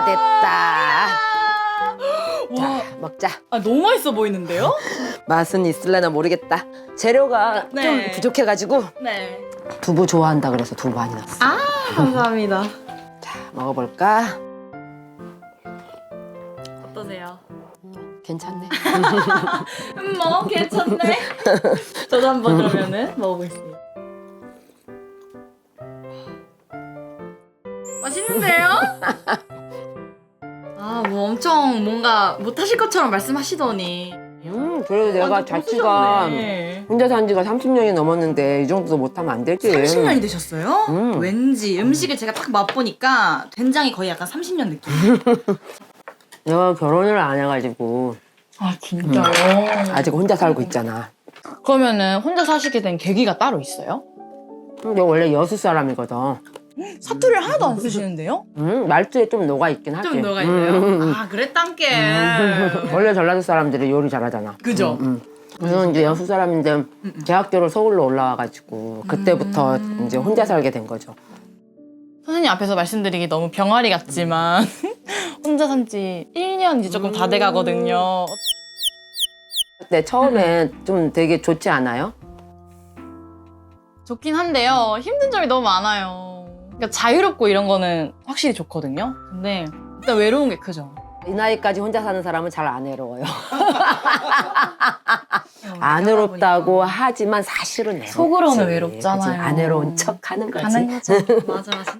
다 됐다. 와, 자, 먹자. 아, 너무 맛있어 보이는데요? 맛은 있을래나 모르겠다. 재료가 네. 좀 부족해가지고 네. 두부 좋아한다 그래서 두부 많이 넣었어. 아, 감사합니다. 자, 먹어볼까? 어떠세요? 괜찮네. 음, 뭐 괜찮네. 저도 한번 그러면은 먹어보겠습니다. 맛있는데요? 아, 뭐 엄청 뭔가 못하실 것처럼 말씀하시더니 음, 그래도 내가 완전 자취가 고수셨네. 혼자 산 지가 30년이 넘었는데 이 정도도 못하면 안 되지. 30년이 되셨어요? 음. 왠지 음식을 제가 딱 맛보니까 된장이 거의 약간 30년 느낌. 내가 결혼을 안 해가지고 아 진짜요? 아직 혼자 살고 있잖아. 그러면은 혼자 사시게 된 계기가 따로 있어요? 근데 원래 여수 사람이거든. 사투리를 하나도 안 쓰시는데요? 음, 말투에 좀 녹아 있긴 하지. 좀 녹아 있어요. 음, 음, 아 그랬단게. 음. 원래 전라도 사람들이 요리 잘하잖아. 그죠? 음, 음. 그래서 이제 여수 사람인데 음. 대학교를 서울로 올라와가지고 그때부터 음. 이제 혼자 살게 된 거죠. 선생님 앞에서 말씀드리기 너무 병아리 같지만 혼자 산 지 1년 이제 조금 다 돼가거든요. 그때 처음에 좀 되게 좋지 않아요? 좋긴 한데요. 힘든 점이 너무 많아요. 그러니까 자유롭고 이런 거는 확실히 좋거든요. 근데 일단 외로운 게 크죠. 이 나이까지 혼자 사는 사람은 잘 안 외로워요. 안 외롭다고 하지만 사실은 외롭지. 속으로는 외롭잖아요. 그치? 안 외로운 척 하는 거지. 가는 거죠. 맞아, 맞아.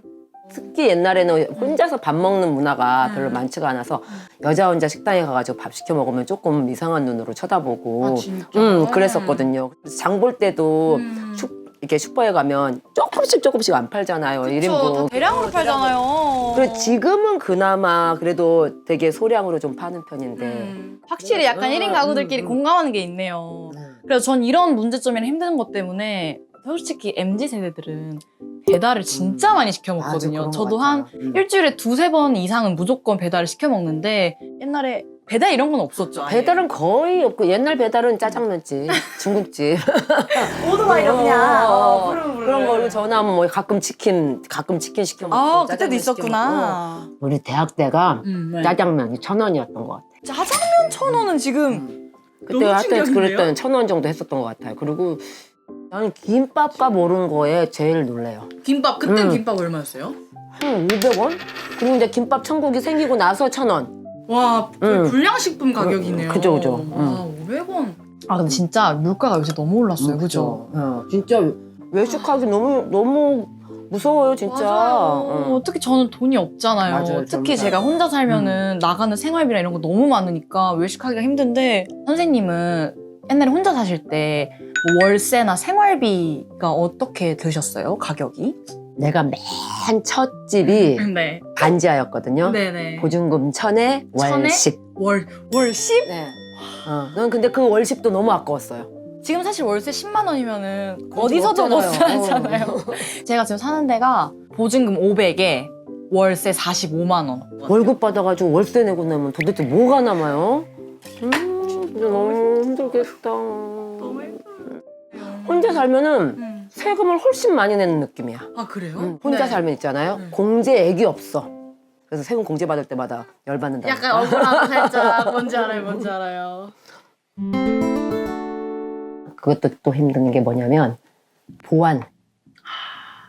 특히 옛날에는 혼자서 밥 먹는 문화가 음. 별로 많지가 않아서 여자 혼자 식당에 가가지고 밥 시켜 먹으면 조금 이상한 눈으로 쳐다보고 아, 진짜? 음, 그랬었거든요. 장 볼 때도 음. 슈, 이렇게 슈퍼에 가면 조금씩 조금씩 안 팔잖아요. 그쵸, 다 1인분. 대량으로 팔잖아요. 그래 지금은 그나마 그래도 되게 소량으로 좀 파는 편인데 음, 확실히 약간 음, 1인 가구들끼리 음, 음. 공감하는 게 있네요. 그래서 전 이런 문제점이나 힘든 것 때문에 솔직히 MZ 세대들은 배달을 진짜 많이 시켜 맞아, 먹거든요. 그런 것 저도 같아요. 한 음. 일주일에 두세 번 이상은 무조건 배달을 시켜 먹는데 옛날에 배달 이런 건 없었죠. 아예. 배달은 거의 없고 옛날 배달은 짜장면집, 중국집 오토바이로 어, 그런 거로 전화하면 뭐 가끔 치킨 가끔 치킨 시켜 먹고 아 그때도 시켜 있었구나. 먹고. 우리 대학 때가 음, 네. 짜장면이 천 원이었던 것 같아. 짜장면 천 원은 지금 그때 너무 하여튼 충격인데요? 그랬더니 천원 정도 했었던 것 같아요. 그리고 나는 김밥값 오른 거에 제일 놀래요. 김밥 그때 음. 김밥 얼마였어요? 한 500원? 그리고 이제 김밥 천국이 생기고 나서 천 원. 와 거의 음. 불량식품 가격이네요. 그죠, 그죠. 와 500원. 아 근데 진짜 물가가 요새 너무 올랐어요, 어, 진짜 외식하기 너무 너무 무서워요, 진짜. 맞아요. 어. 특히 저는 돈이 없잖아요. 맞아요, 특히 제가 혼자 살면은 나가는 생활비나 이런 거 너무 많으니까 외식하기가 힘든데 선생님은 옛날에 혼자 사실 때뭐 월세나 생활비가 어떻게 드셨어요? 가격이? 내가 맨 첫 집이 네. 반지하였거든요. 네네. 보증금 천에 천에? 월십. 월 월십? 네. 어, 난 근데 그 월십도 너무 아까웠어요. 지금 사실 월세 10만 원이면은 어디서도 못 없잖아요. 사잖아요. 제가 지금 사는 데가 보증금 500에 월세 45만 원. 월급 받아가지고 월세 내고 나면 도대체 뭐가 남아요? 음, 진짜 너무 힘들겠다. 혼자 살면은 음. 세금을 훨씬 많이 내는 느낌이야. 아 그래요? 음, 혼자 네. 살면 있잖아요. 네. 공제 액이 없어. 그래서 세금 공제 받을 때마다 열받는다. 약간 억울하고 살짝 뭔지 알아요, 뭔지 알아요. 그것도 또 힘든 게 뭐냐면 보안.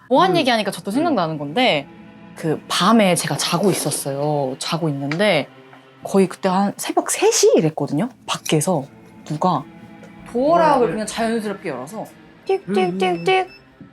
보안 음. 얘기하니까 저도 생각나는 건데 그 밤에 제가 자고 있었어요. 자고 있는데 거의 그때 한 새벽 3시 이랬거든요. 밖에서 누가 도어락을 음. 그냥 자연스럽게 열어서 띡띡띡띡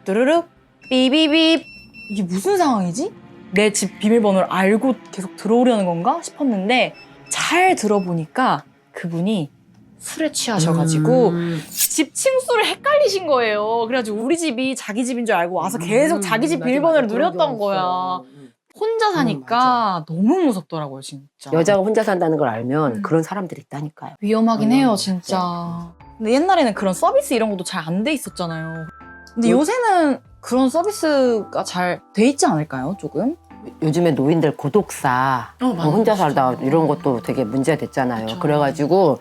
뚜르륵 삐비빕 이게 무슨 상황이지? 내 집 비밀번호를 알고 계속 들어오려는 건가 싶었는데 잘 들어보니까 그분이 술에 취하셔가지고 음. 집 층수를 헷갈리신 거예요. 그래가지고 우리 집이 자기 집인 줄 알고 와서 계속 음, 자기 집 비밀번호를 누렸던 거야. 음. 혼자 사니까 너무 무섭더라고요, 진짜. 여자가 혼자 산다는 걸 알면 음. 그런 사람들이 있다니까요. 위험하긴 음, 해요. 진짜. 근데 옛날에는 그런 서비스 이런 것도 잘 안 돼 있었잖아요. 근데 요- 요새는 그런 서비스가 잘 돼 있지 않을까요, 조금? 요즘에 노인들 고독사 어, 뭐 혼자 살다 이런 것도 되게 문제가 됐잖아요. 그쵸. 그래가지고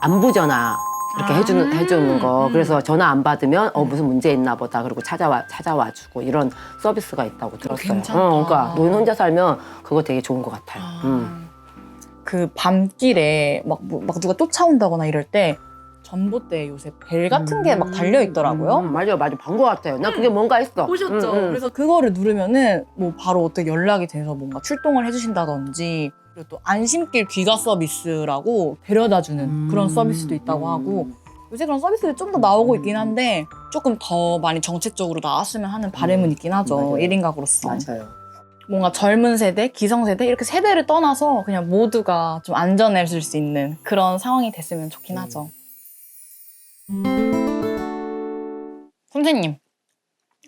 안부 전화 이렇게 아. 해주는 해주는 거. 음. 그래서 전화 안 받으면 어 무슨 문제 있나 보다. 그리고 찾아와 찾아와 주고 이런 서비스가 있다고 들었어요. 괜찮다. 어, 그러니까 노인 혼자 살면 그거 되게 좋은 것 같아요. 음. 그 밤길에 막, 뭐- 막 누가 쫓아온다거나 이럴 때 전봇대에 요새 벨 같은 게 막 달려 있더라고요. 음, 맞아요, 맞아요. 본것 같아요. 나 그게 뭔가 했어. 보셨죠? 음, 음. 그래서 그거를 누르면은 뭐 바로 어떻게 연락이 돼서 뭔가 출동을 해주신다든지 그리고 또 안심길 귀가 서비스라고 데려다주는 음. 그런 서비스도 있다고 하고 요새 그런 서비스들이 좀 더 나오고 있긴 한데 조금 더 많이 정책적으로 나왔으면 하는 바람은 있긴 하죠. 맞아요. 1인 가구로서. 맞아요. 뭔가 젊은 세대, 기성 세대 이렇게 세대를 떠나서 그냥 모두가 좀 안전해질 수 있는 그런 상황이 됐으면 좋긴 하죠. 선생님,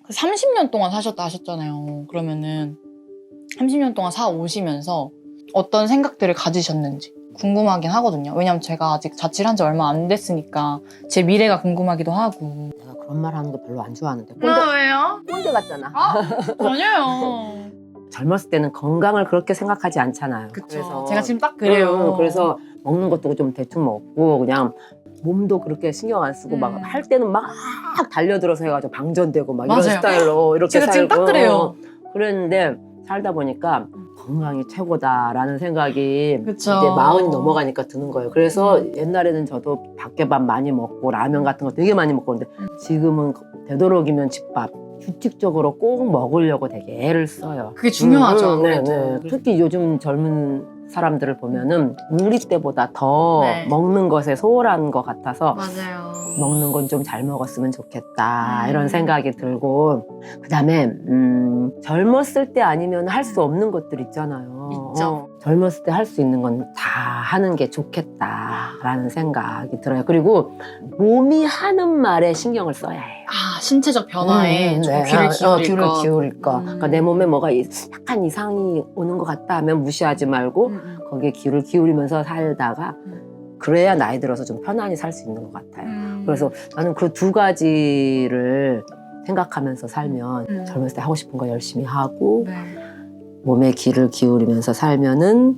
그 30년 동안 사셨다 하셨잖아요. 그러면은 30년 동안 사 오시면서 어떤 생각들을 가지셨는지 궁금하긴 하거든요. 왜냐면 제가 아직 자취를 한 지 얼마 안 됐으니까 제 미래가 궁금하기도 하고. 내가 그런 말 하는 거 별로 안 좋아하는데. 꼰대, 왜요? 꼰대 같잖아. 아, 아니에요. 젊었을 때는 건강을 그렇게 생각하지 않잖아요. 그쵸. 제가 지금 딱 그래요. 음, 그래서 먹는 것도 좀 대충 먹고 그냥 몸도 그렇게 신경 안 쓰고 막 음. 할 때는 막 달려들어서 해가지고 방전되고 막 이런 맞아요. 스타일로 이렇게 제가 지금 딱 살고 그래요. 그랬는데 살다 보니까 건강이 최고다라는 생각이 그쵸. 이제 마흔이 넘어가니까 드는 거예요. 그래서 옛날에는 저도 밖에밥 많이 먹고 라면 같은 거 되게 많이 먹고 그런데 지금은 되도록이면 집밥 규칙적으로 꼭 먹으려고 되게 애를 써요. 그게 중요하죠, 음, 네, 아무래도. 네. 특히 요즘 젊은 사람들을 보면은 우리 때보다 더 네. 먹는 것에 소홀한 것 같아서 맞아요. 먹는 건 좀 잘 먹었으면 좋겠다 음. 이런 생각이 들고 그다음에 음, 젊었을 때 아니면 할 수 없는 것들 있잖아요. 있죠. 어, 젊었을 때 할 수 있는 건 다 하는 게 좋겠다라는 생각이 들어요. 그리고 몸이 하는 말에 신경을 써야 해요. 아 신체적 변화에 음, 조금 네. 귀를 아, 기울일 어, 귀를 것. 기울일 거. 음. 그러니까 내 몸에 뭐가 이- 약간 이상이 오는 것 같다 하면 무시하지 말고 음, 음. 거기에 귀를 기울이면서 살다가 그래야 나이 들어서 좀 편안히 살 수 있는 것 같아요. 음. 그래서 나는 그 두 가지를 생각하면서 살면 음. 젊었을 때 하고 싶은 거 열심히 하고 네. 몸에 귀를 기울이면서 살면은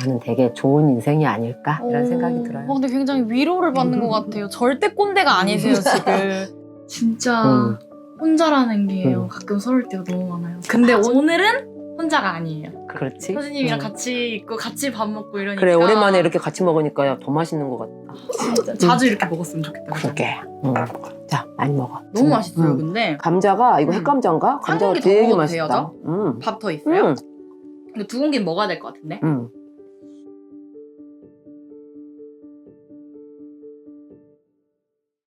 나는 되게 좋은 인생이 아닐까 이런 오. 생각이 들어요. 어, 근데 굉장히 위로를 받는 것 같아요. 절대 꼰대가 아니세요 지금. 진짜 음. 혼자라는 게 음. 가끔 서울 때가 너무 많아요. 근데 오늘은 혼자가 아니에요. 그렇지? 선생님이랑 음. 같이 있고 같이 밥 먹고 이러니까. 그래 오랜만에 이렇게 같이 먹으니까 더 맛있는 것 같다. 진짜 자주 이렇게 먹었으면 좋겠다. 그러게. 응. 자 많이 먹어. 너무 음, 맛있어요. 음. 근데 감자가 이거 음. 핵감자인가? 감자가 더 되게 먹어도 맛있다. 돼요, 음. 밥 더 있어요? 음. 근데 두 공기 먹어야 될 것 같은데. 음.